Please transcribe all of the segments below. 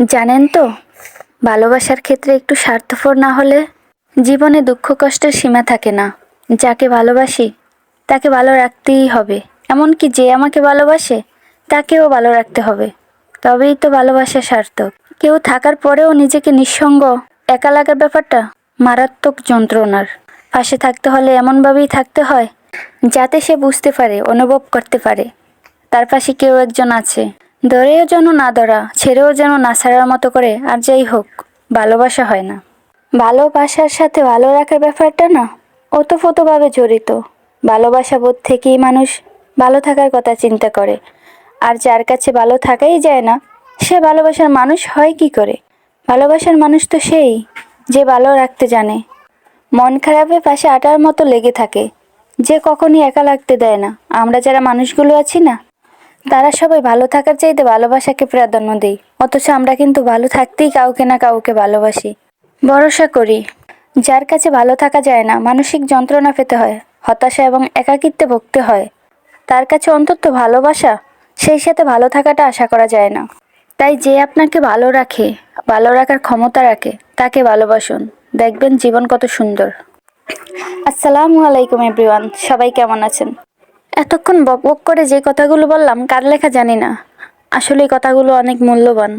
জানেন তো, ভালোবাসার ক্ষেত্রে একটু স্বার্থপর না হলে জীবনে দুঃখ কষ্টের সীমা থাকে না। যাকে ভালোবাসি, তাকে ভালো রাখতেই হবে। এমনকি যে আমাকে ভালোবাসে, তাকেও ভালো রাখতে হবে। তবেই তো ভালোবাসা সার্থক। কেউ থাকার পরেও নিজেকে নিঃসঙ্গ, একা লাগার ব্যাপারটা মারাত্মক যন্ত্রণার। পাশে থাকতে হলে এমনভাবেই থাকতে হয়, যাতে সে বুঝতে পারে, অনুভব করতে পারে। তার পাশে কেউ একজন আছে ধরেও যেন না ধরা ছেড়েও যেন না ছাড়ার মতো করে আর যাই হোক, ভালোবাসা হয় না। ভালোবাসার সাথে ভালো রাখার ব্যাপারটা না, ওতপ্রোতভাবে জড়িত। ভালোবাসা বোধ থেকেই মানুষ ভালো থাকার কথা চিন্তা করে। আর যার কাছে ভালো থাকাই যায় না, সে ভালোবাসার মানুষ হয় কি করে? ভালোবাসার মানুষ তো সেই, যে ভালো রাখতে জানে। মন খারাপের পাশে আটার মতো লেগে থাকে, যে কখনই একা লাগতে দেয় না। আমরা যারা মানুষগুলো আছি না তারা সবাই ভালো থাকার চাইতে ভালোবাসাকে প্রাধান্য দেই। অথচ আমরা কিন্তু ভালো থাকতেই কাউকে না কাউকে ভালোবাসি। ভরসা করি। যার কাছে ভালো থাকা যায় না, মানসিক যন্ত্রণা পেতে হয়, হতাশা এবং একাকিত্বে ভুগতে হয়। তার কাছে অন্তত ভালোবাসা, সেই সাথে ভালো থাকাটা আশা করা যায় না। তাই যে আপনাকে ভালো রাখে, ভালো রাখার ক্ষমতা রাখে, তাকে ভালোবাসুন। দেখবেন জীবন কত সুন্দর। আসসালামু আলাইকুম এভরিওয়ান, সবাই কেমন আছেন? এতক্ষণ বক বক করে যে কথাগুলো বললাম কার লেখা জানি না। আসলে কথাগুলো অনেক মূল্যবান।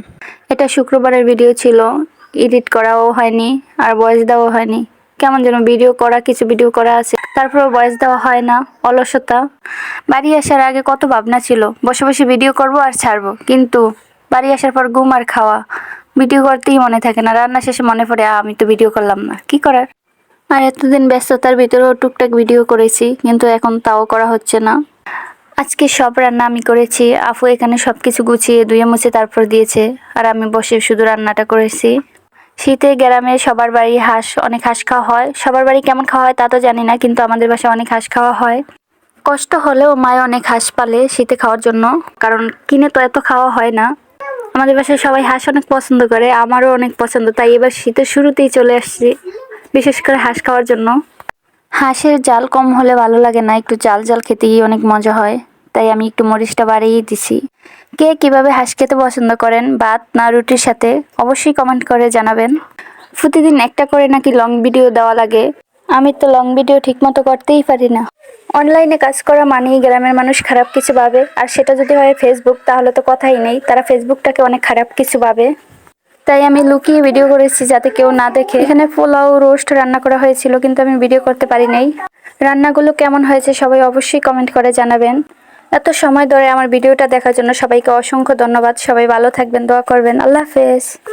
এটা শুক্রবারের ভিডিও ছিল এডিট করাও হয়নি আর ভয়েস দেওয়া হয়নি। কেমন যেন ভিডিও করা কিছু ভিডিও করা আছে। তারপরেও ভয়েস দেওয়া হয় না অলসতা। বাড়ি আসার আগে কত ভাবনা ছিল বসে বসে ভিডিও করব আর ছাড়বো। কিন্তু বাড়ি আসার পর ঘুম আর খাওয়া ভিডিও করতেই মনে থাকে না রান্না শেষে মনে পড়ে "আ, আমি তো ভিডিও করলাম না কি করার? আর এতদিন ব্যস্ততার ভিতরেও টুকটাক ভিডিও করেছি, কিন্তু এখন তাও করা হচ্ছে না। আজকে সব রান্না আমি করেছি। আফু এখানে সব কিছু গুছিয়ে ধুয়ে মুছে তারপর দিয়েছে, আর আমি বসে শুধু রান্নাটা করেছি। শীতে গ্রামে সবার বাড়ি হাঁস, অনেক হাঁস খাওয়া হয়। সবার বাড়ি কেমন খাওয়া হয় তা তো জানি না, কিন্তু আমাদের বাসায় অনেক হাঁস খাওয়া হয়। কষ্ট হলেও মায় অনেক হাঁস পালে শীতে খাওয়ার জন্য, কারণ কিনে তো এত খাওয়া হয় না। আমাদের বাসায় সবাই হাঁস অনেক পছন্দ করে, আমারও অনেক পছন্দ, তাই এবার শীতের শুরুতেই চলে আসছি। বিশেষ করে হাঁস খাওয়ার জন্য? হাঁসের জাল কম হলে ভালো লাগে না একটু জাল জাল খেতেই অনেক মজা হয় তাই আমি একটু মরিচটা বাড়িয়ে দিছি। কে কীভাবে হাঁস খেতে পছন্দ করেন ভাত না রুটির সাথে অবশ্যই কমেন্ট করে জানাবেন। প্রতিদিন একটা করে নাকি লং ভিডিও দেওয়া লাগে আমি তো লং ভিডিও ঠিকমতো করতেই পারি না। অনলাইনে কাজ করা মানেই গ্রামের মানুষ খারাপ কিছু ভাবে আর সেটা যদি হয় ফেসবুক তাহলে তো কথাই নেই তারা ফেসবুকটাকে অনেক খারাপ কিছু ভাবে। তাই আমি লুকিয়ে ভিডিও করেছি যাতে কেউ না দেখে। এখানে পোলাও রোস্ট রান্না করা হয়েছিল, কিন্তু আমি ভিডিও করতে পারি নাই। রান্নাগুলো কেমন হয়েছে সবাই অবশ্যই কমেন্ট করে জানাবেন। এত সময় ধরে আমার ভিডিওটা দেখার জন্য সবাইকে অসংখ্য ধন্যবাদ। সবাই ভালো থাকবেন, দোয়া করবেন। আল্লাহ হাফেজ।